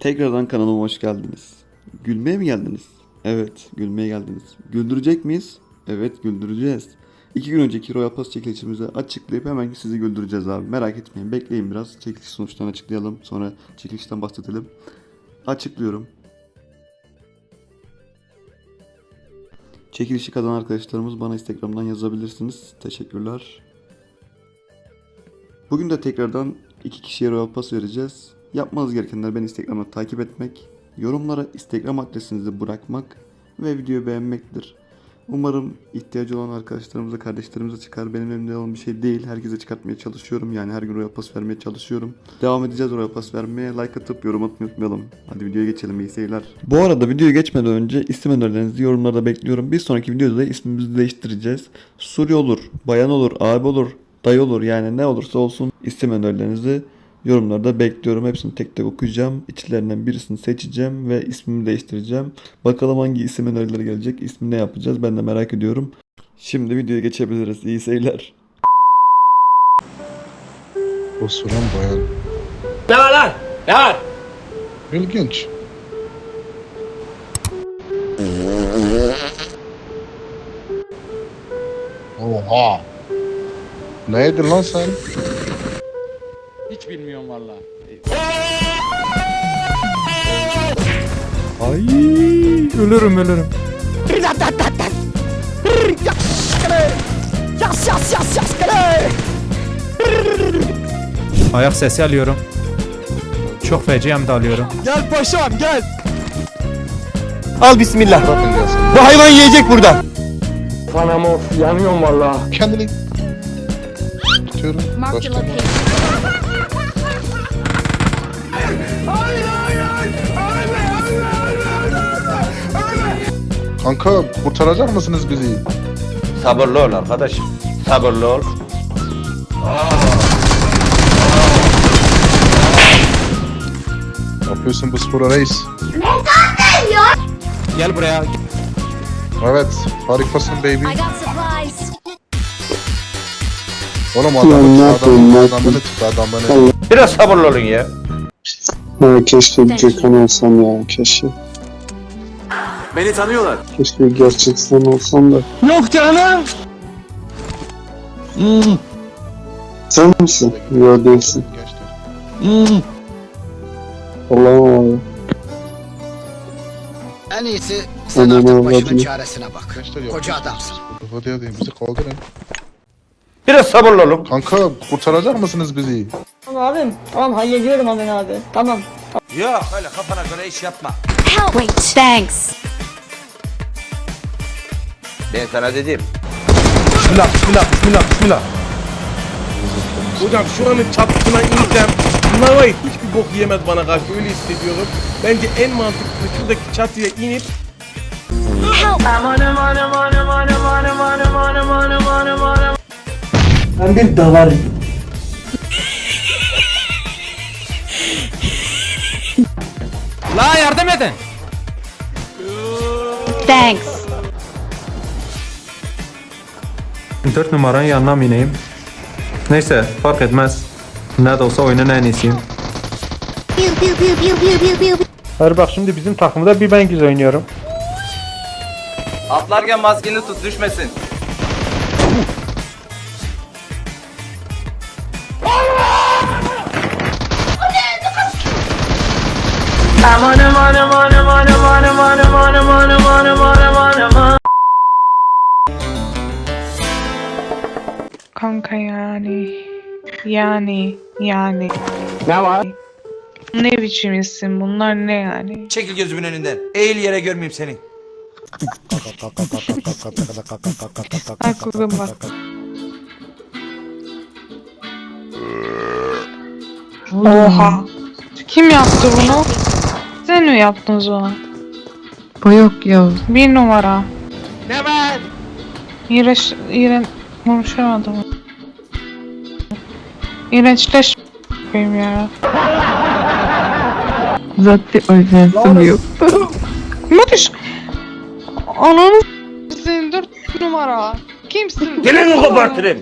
Tekrardan kanalıma hoş geldiniz. Gülmeye mi geldiniz? Evet, gülmeye geldiniz. Güldürecek miyiz? Evet, güldüreceğiz. İki gün önceki Royal Pass çekilişimizi açıklayıp hemen sizi güldüreceğiz abi. Merak etmeyin, bekleyin biraz. Çekiliş sonuçlarını açıklayalım. Sonra çekilişten bahsedelim. Açıklıyorum. Çekilişi kazanan arkadaşlarımız bana Instagram'dan yazabilirsiniz. Teşekkürler. Bugün de tekrardan iki kişiye Royal Pass vereceğiz. Yapmanız gerekenler beni Instagram'da takip etmek, yorumlara Instagram adresinizi bırakmak ve videoyu beğenmektir. Umarım ihtiyacı olan arkadaşlarımıza, kardeşlerimize çıkar. Benim elimde olan bir şey değil. Herkese çıkartmaya çalışıyorum. Yani her gün Royal Pass vermeye çalışıyorum. Devam edeceğiz Royal Pass vermeye. Like atıp yorum atmayı unutmayalım. Hadi videoya geçelim. İyi seyirler. Bu arada videoya geçmeden önce isim önerilerinizi yorumlarda bekliyorum. Bir sonraki videoda da ismimizi değiştireceğiz. Suri olur, bayan olur, abi olur, dayı olur. Yani ne olursa olsun isim önerilerinizi Yorumlarda bekliyorum. Hepsini tek tek okuyacağım. İçlerinden birisini seçeceğim ve ismimi değiştireceğim. Bakalım hangi isim önerileri gelecek. İsmi ne yapacağız ben de merak ediyorum. Şimdi videoya geçebiliriz. İyi seyirler. Osuran bayan. Ne var lan? Ne var? İlginç. Oha. Neydi lan sen? Hiç bilmiyorum valla. Ay ölürüm ölürüm. Ayak sesi alıyorum. Çok feci hem de alıyorum. Gel paşam gel. Al bismillah. Bu hayvan yiyecek burada. Anam of yanıyorum valla. Kendini tutuyorum. Mark the Başka. location. Kanka kurtaracak mısınız bizi? Sabırlı ol arkadaşım. Sabırlı ol. Ne yapıyorsun bu spora reis? Gel buraya. Evet. Harikasın baby. I got supplies. Oğlum adamı tut adamı, adamını tut adamını. Biraz sabırlı olun ya. Ya keşke you. Gökhan olsam ya keşke. Beni tanıyorlar. Keşke gerçek sen olsam da. Yok canım. Hmm, Sen misin? Yok değilsin. Hmm. Allah'ım abi. En iyisi sen Anam artık başının çaresine bak. Koca adamsın. Hadi hadi bizi kaldırın. Biraz sabırlı olun. Kanka kurtaracak mısınız bizi? Tamam abim. Tamam hallediyorum hemen abi. Tamam. Yok öyle kafana göre iş yapma. Help! Wait. Thanks. Ben sana dedim. Bismillah bismillah bismillah bismillah. Hocam şu anın çatısına var ya hiçbir bok yemez bana karşı öyle hissediyorum. Bence en mantıklısı şuradaki çatıya inip! Ben bir davarım. La yardım edin. Thanks. 4 numaranın yanına mı ineyim? Neyse fark etmez. Ne de olsa oyunun en iyisiyim. Hayır bak şimdi bizim takımda bir ben güzel oynuyorum. Atlarken maskeni tut düşmesin. Kanka yani. Yani. Yani. Ne var? Ne biçim isim bunlar ne yani? Çekil gözümün önünden. Eğil yere görmeyeyim seni. Aklım bak. Oha. Kim yaptı bunu? Sen mi yaptın Zuhal? Bu yok ya. Bir numara. Ne var? İğrenç, iğren konuşamadım. İğrençleş koyayım ya. Zaten oynansım yok. Matiş! Ananı s**sin dört numara. Kimsin? Dilini kopartırım.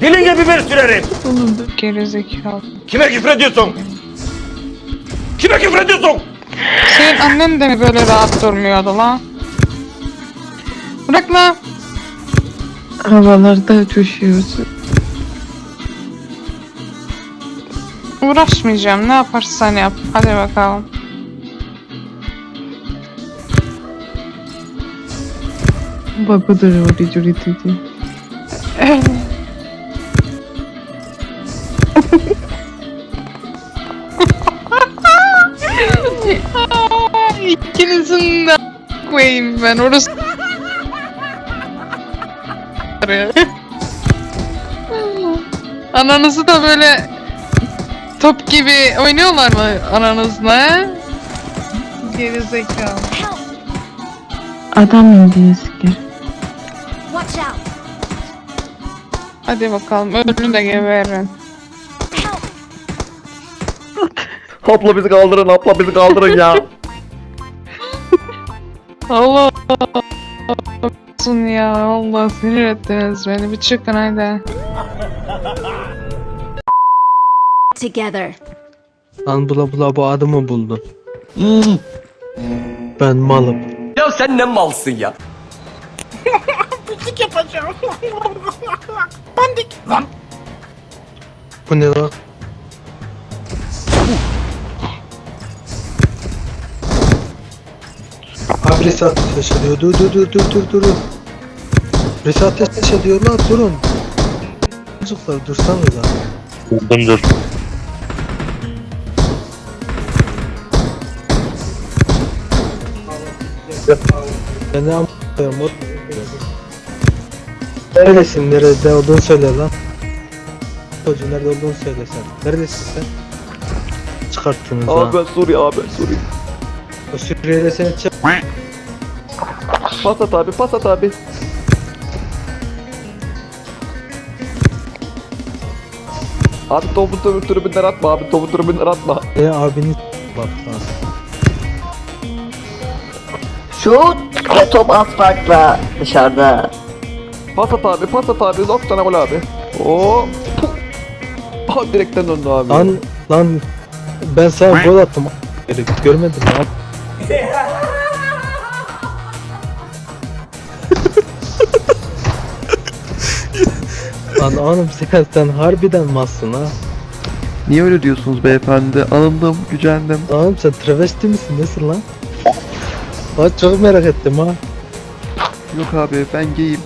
Diline biber sürerim. Gerizekalı. Kime küfür ediyorsun? Kime küfür ediyorsun? Senin annen de mi böyle rahat durmuyordu lan? Bırak lan. Havalarda coşuyorsun. Uğraşmayacağım. Ne yaparsan yap. Hadi bakalım. Oraya cüret ediyor. İkinizin de koyayım ben orası. Ananızı da böyle top gibi oynuyorlar mı ananızla? he? Gerizekalı. Help! Adam indi siker. Watch out! Hadi bakalım ölünü de geberin. Abla bizi kaldırın, abla bizi kaldırın ya. Allah olsun ya Allah sinir ettiniz beni bir çıkın hadi. Together. Lan bula bula bu adımı buldun. Ben malım. ya sen ne malsın ya? Bu ne lan? Abi Resat ateş ediyor. Dur dur dur dur dur dur. Resat ateş ediyor lan durun. Çocuklar dursanıza. Dur dur. Ben ne. Neredesin? Nerede olduğunu söyle lan. Çocuğun nerede olduğunu söyle sen. Neredesin sen? Çıkarttınız ha. ben Suriye abi, Suriye. O Suriye'de seni çek. Pas at abi, pas at abi. Abi topu tribünler atma abi, topu tribünler atma. E abini bak lan. Şut ve top az farkla dışarıda. Pas at abi, pas at abi, 90 gol abi. Oo. puh. Aha direkten döndü abi. Lan lan ben sana gol attım. Mi abi? Lan oğlum sen, sen harbiden malsın ha. Niye öyle diyorsunuz beyefendi? Alındım, gücendim. Oğlum sen travesti misin nesin lan? Lan çok merak ettim ha. Yok abi ben geyim.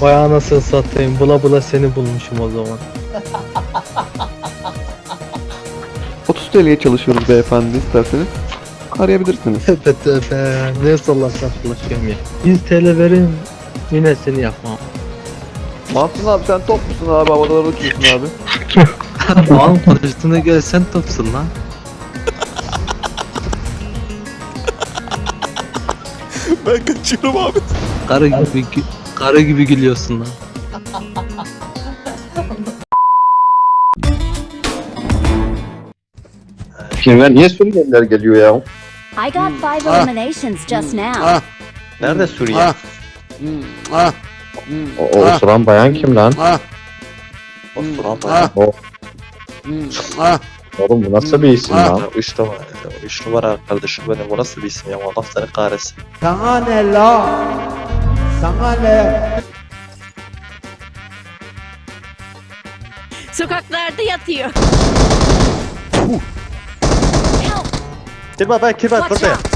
Vay anasını satayım bula bula seni bulmuşum o zaman. 30 TL'ye çalışıyoruz beyefendi isterseniz. Arayabilirsiniz. Tövbe tövbe ne sallarsan flaşıyorum ya. 100 TL verin yine seni yapmam. Mahsun abi sen top musun abi, havalara uçuyorsun abi. Oğlum konuştuğuna göre sen topsun lan. Ben kaçıyorum abi. Karı gibi gü- karı gibi gülüyorsun lan. Kimler niye Suriyeliler geliyor ya? I got five eliminations just now. Nerede Suriye? O, o oturan bayan kim lan? Oturan bayan. O. Oğlum bu nasıl bir isim lan? 3 numara. 3 numara kardeşim benim bu nasıl bir isim ya? Allah seni kahretsin. Sana ne la? Sana ne? Sokaklarda yatıyor. Help! Kirba ben kirba Watch buradayım. out!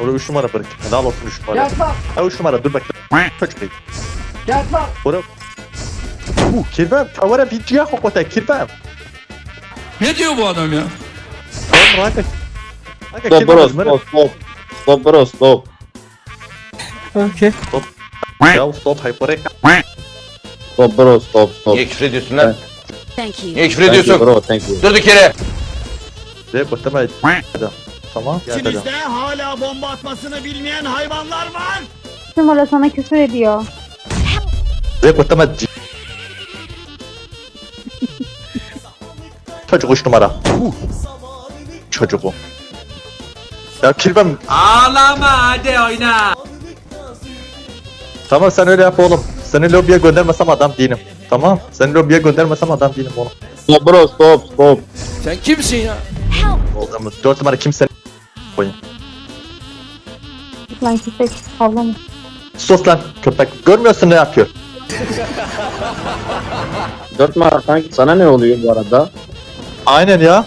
Orada 3 numara bırak. Helal olsun 3 numara. Ha 3 numara dur bekle. Kaç bey. Orada. Bu kirba tavara video hakikaten kirba. Ne diyor bu adam ya? Oğlum hadi. Stop bro stop stop. Stop bro stop. Okey. Ya stop hyper. Stop bro stop stop. Niye küfür ediyorsun lan? Thank you. Niye küfür Thank you ediyorsun? bro thank you. Durduk yere. De bıktım Tamam. Gel dedim. hala bomba atmasını bilmeyen hayvanlar var. Numara sana küfür ediyor. De bıktım Çocuk 3 numara. Çocuk o. Ya kirvem. Ağlama hadi oyna. Tamam sen öyle yap oğlum. Seni lobiye göndermesem adam değilim. Tamam. Seni lobiye göndermesem adam değilim oğlum. Stop bro stop stop. Sen kimsin ya? Oğlum 4 numara kimse Lan köpek havlama. Sus lan köpek. Görmüyorsun ne yapıyor. Dört numara kanki sana ne oluyor bu arada? Aynen ya.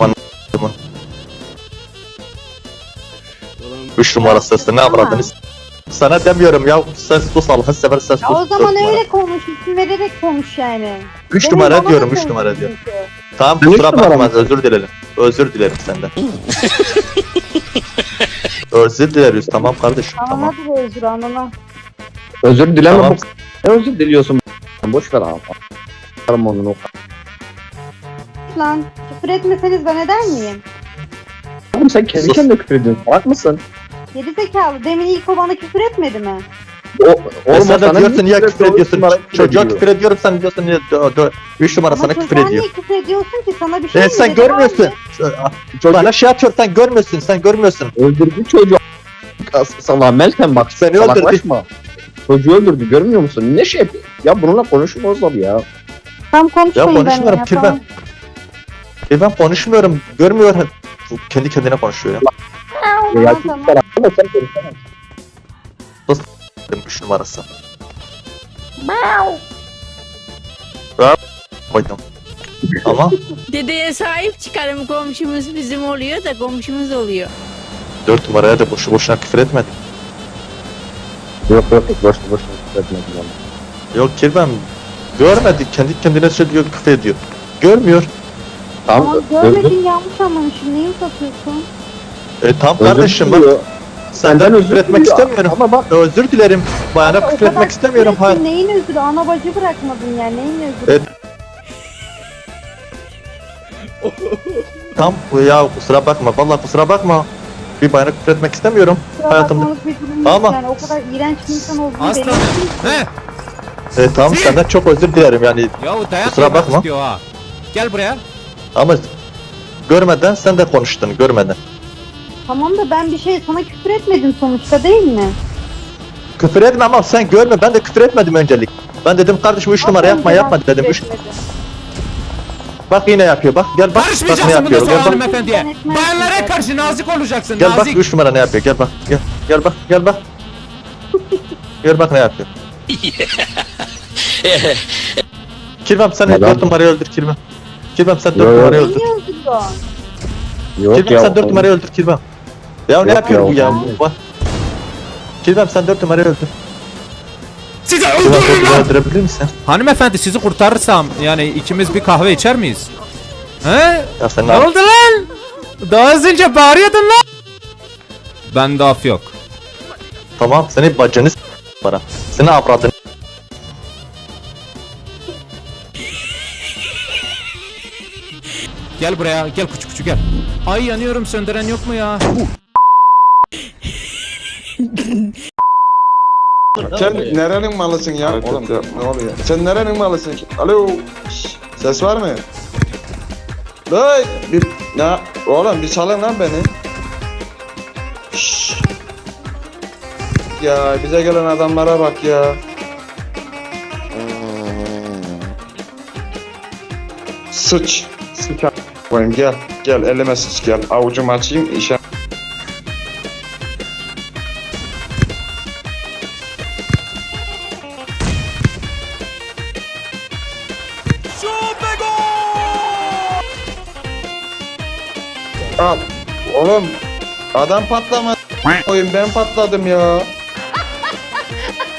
Bana Üç numarası ne avradınız? Sana demiyorum ya sen sus Allah'ın seversen sus. Ya o Dört zaman numara. öyle konuş, isim vererek konuş yani. Üç Benim numara babam diyorum da üç numara diyorum. çünkü. Tamam Üç kusura numara bakma özür dilerim. Özür dilerim senden. özür dileriz tamam kardeşim tamam. Anana da özür anana. Özür dileme Tamam. bu. Özür diliyorsun? Boş ver abi. Karım onun o. Lan küfür etmeseniz ben eder miyim? Oğlum sen kendi Sus. kendine küfür ediyorsun. Salak mısın? Geri zekalı. Demin ilk o bana küfür etmedi mi? O, E oğlum sen o de sana diyorsun niye ya küfür ediyorsun. Çocuğa küfür ediyorum sen diyorsun ya dö, dö, üç numara sana Ama küfür çocuğa ediyor. niye küfür ediyorsun ki? Sana bir şey E mi sen dedi görmüyorsun. abi? Bana şey atıyor sen görmüyorsun sen görmüyorsun. Öldürdü çocuğu. Salak Meltem bak Seni öldürdü. salaklaşma. Çocuğu öldürdü görmüyor musun? Ne şey yapıyor? Ya bununla konuşmaz abi ya. Tam konuşmayın Ya benimle konuşmuyorum ya, kirven. tamam. E ben konuşmuyorum görmüyor. Kendi kendine konuşuyor ya. Ya Tamam, tamam. salak ama sen konuşamazsın. Dedim üç numarası. Ya koydum. Ama Dedeye sahip çıkarım komşumuz bizim oluyor da komşumuz oluyor. dört numaraya da boşu boşuna küfür etmedim. Yok yok boş boş etmedim. Yok kirven görmedi kendi kendine söylüyor küfür ediyor. Görmüyor. Tamam özür, görmedin yanlış anlamışım. Neyi uzatıyorsun? E özür kardeşim bak senden özür etmek diliyor. istemiyorum. Ama bak Özür dilerim. Bayana O küfür etmek istemiyorum. Hayır. Neyin özrü? Ana bacı bırakmadın yani. Neyin özrü? Evet. Tam ya kusura bakma. Vallahi kusura bakma. Bir bayana küfür etmek istemiyorum. Hayatımda- Ama- yani. O kadar iğrenç bir insan olduğunu Aslan. belirttin. He? E tamam senden çok özür dilerim yani. Ya dayak Kusura yemek bakma. istiyor ha. Gel buraya. Ama görmeden sen de konuştun görmeden. Tamam da ben bir şey sana küfür etmedim sonuçta değil mi? Küfür etme ama sen görme. Ben de küfür etmedim öncelik. Ben dedim kardeşim 3 numara yapma önceden yapma küfür dedim. Üç, etmedim. Bak yine yapıyor. Bak gel bak. Bak ne Karışmayacaksın yapıyor. bundan Gel sonra bak. hanımefendiye. Bayanlara karşı nazik olacaksın. Gel bak nazik. 3 numara ne yapıyor. Gel bak. Gel. Gel bak. Gel bak. Gel bak ne yapıyor. Kirvem sen Neden? 4 numarayı öldür Kirvem. Kirvem sen 4 Yo, yo. numarayı öldür. Yok Kirvem sen 4 numarayı öldür Kirvem. Ya ne yapıyor ya, bu ya? Bak. Kirvem sen 4 numarayı öldür. Sizi Kirvem 4 öldürürüm lan. öldürebilir misin? Hanımefendi sizi kurtarırsam yani ikimiz bir kahve içer miyiz? He? Ya sen Ne oldu lan? Daha az önce bağırıyordun lan. Bende af yok. Tamam seni bacını s- bana. Seni avradın. Gel buraya gel küçük küçük gel. Ay yanıyorum söndüren yok mu ya? Sen nerenin malısın ya? Oğlum ne oluyor? Sen nerenin malısın? Alo. Ses var mı? Dayı. Bir, ne? Oğlum bir salın lan beni. Şşş. Ya bize gelen adamlara bak ya. Sıç. Sıç. Koyayım gel. Gel elime sıç gel. Avucumu açayım işe. Adam patlamadı. Oyun ben patladım ya.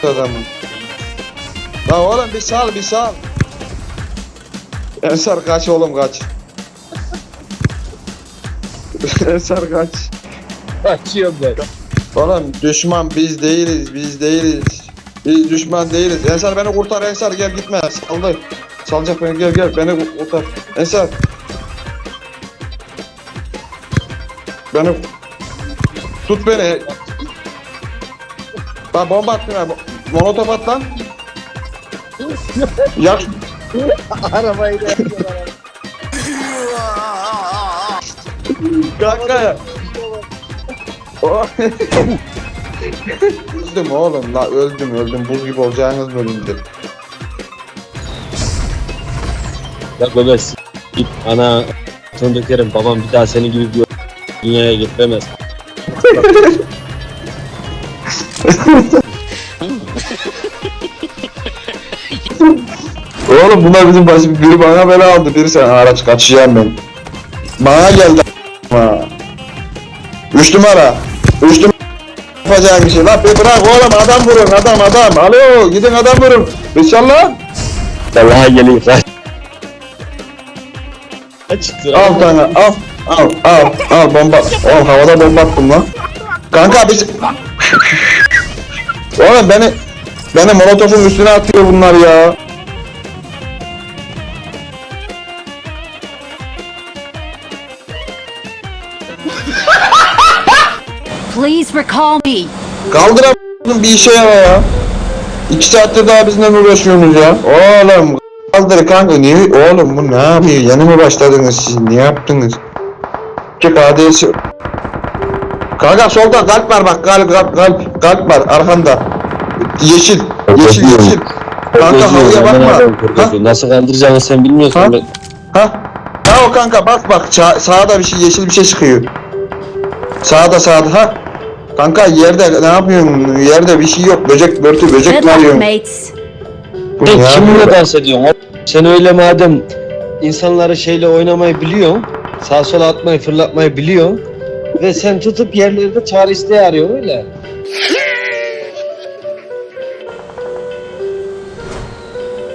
Adamım. La oğlum bir sal bir sal. Ensar kaç oğlum kaç. Ensar kaç. Kaçıyorum ben. Oğlum düşman biz değiliz biz değiliz. Biz düşman değiliz. Ensar beni kurtar Ensar gel gitme saldı. Salacak beni gel gel beni ku- kurtar. Ensar. Beni tut beni. Bak bomba attın ha. Molotof at lan. Yak. Arabayı da Kanka ya. Oh. öldüm oğlum la öldüm öldüm buz gibi olacağınız bölümdür. Ya böyle s- git ana son dökerim babam bir daha senin gibi bir dünyaya getiremez. Oğlum bunlar bizim başım biri bana bela aldı biri sen araç kaçacağım ben. Bana geldi ha. Üç numara. Üç numara yapacağım bir şey. Lan bir bırak oğlum adam vurun adam adam. Alo gidin adam vurun. İnşallah. Vallahi geliyor. Al tane al. Al al al bomba. Oğlum havada bomba attım lan. Kanka biz... Oğlum beni... Beni molotofun üstüne atıyor bunlar ya. Please recall me. Kaldıramadın bir işe yara ya. İki saattir daha bizimle uğraşıyorsunuz ya. Oğlum kaldır kanka niye? Oğlum bu ne yapıyor? Yeni mi başladınız siz? Ne yaptınız? Çık adresi. Kanka solda kalp var bak kalp kalp kalp kalp var arkanda. Yeşil yeşil yeşil. Kanka halıya bakma. Ha? Nasıl kandıracağını sen bilmiyorsun. Ha? Ben- Ha? Ha o kanka bak bak ça- sağda bir şey yeşil bir şey çıkıyor. Sağda sağda ha. Kanka yerde ne yapıyorsun? Yerde bir şey yok. Böcek börtü böcek mi arıyorsun? Bu ne kiminle yapıyor? dans ediyorsun? Sen öyle madem insanları şeyle oynamayı biliyorsun, sağa sola atmayı fırlatmayı biliyorsun ve sen tutup yerlerde çağrı isteği arıyorsun öyle.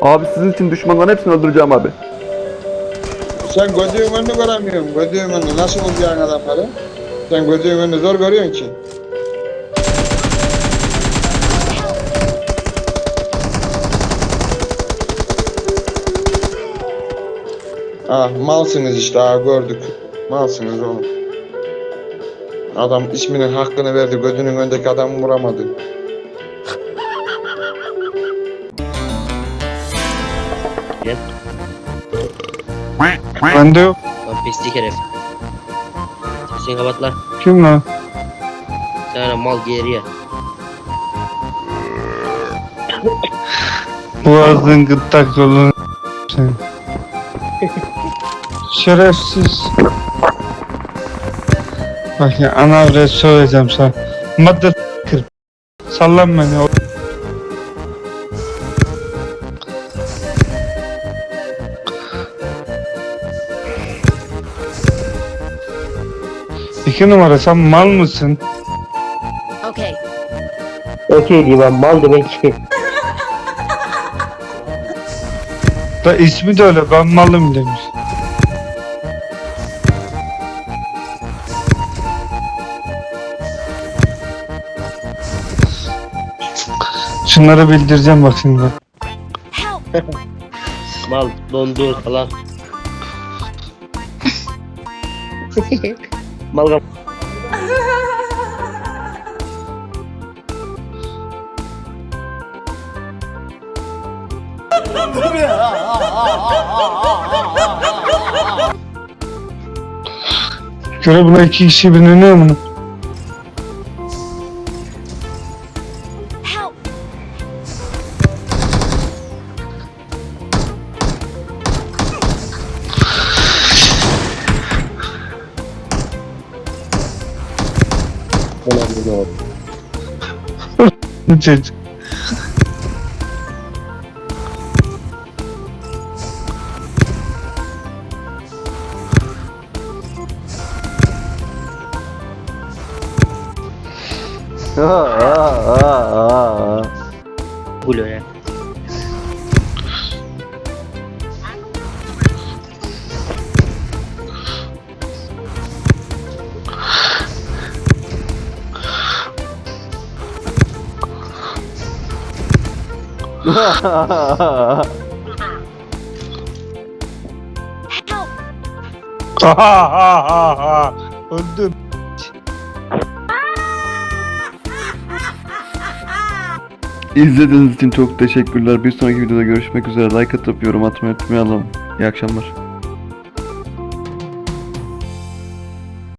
Abi sizin için düşmanların hepsini öldüreceğim abi. Sen gözünün önünü göremiyorsun. Gözünün önünü nasıl bulacaksın adamları? Sen gözünün önünü zor görüyorsun ki. Ah malsınız işte ha gördük. Malsınız oğlum. Adam isminin hakkını verdi. Gözünün önündeki adamı vuramadı. Bende yok. Lan pislik herif. Sesini kapat lan. Kim lan? Sana mal geriye. Boğazın gırtlak yolunu sen. Şerefsiz. Bak ya ana avret söyleyeceğim sana. Madde kır. Sallan beni. o- İki numara sen mal mısın? Okay. Okey diye ben mal demek ki. Da ismi de öyle ben malım demiş. Şunları bildireceğim bak şimdi. Mal dondu falan. mal Göre buna iki kişi biniliyor mu? Çocuk. Öldüm. İzlediğiniz için çok teşekkürler. Bir sonraki videoda görüşmek üzere. Like atıp yorum atmayı unutmayalım. İyi akşamlar.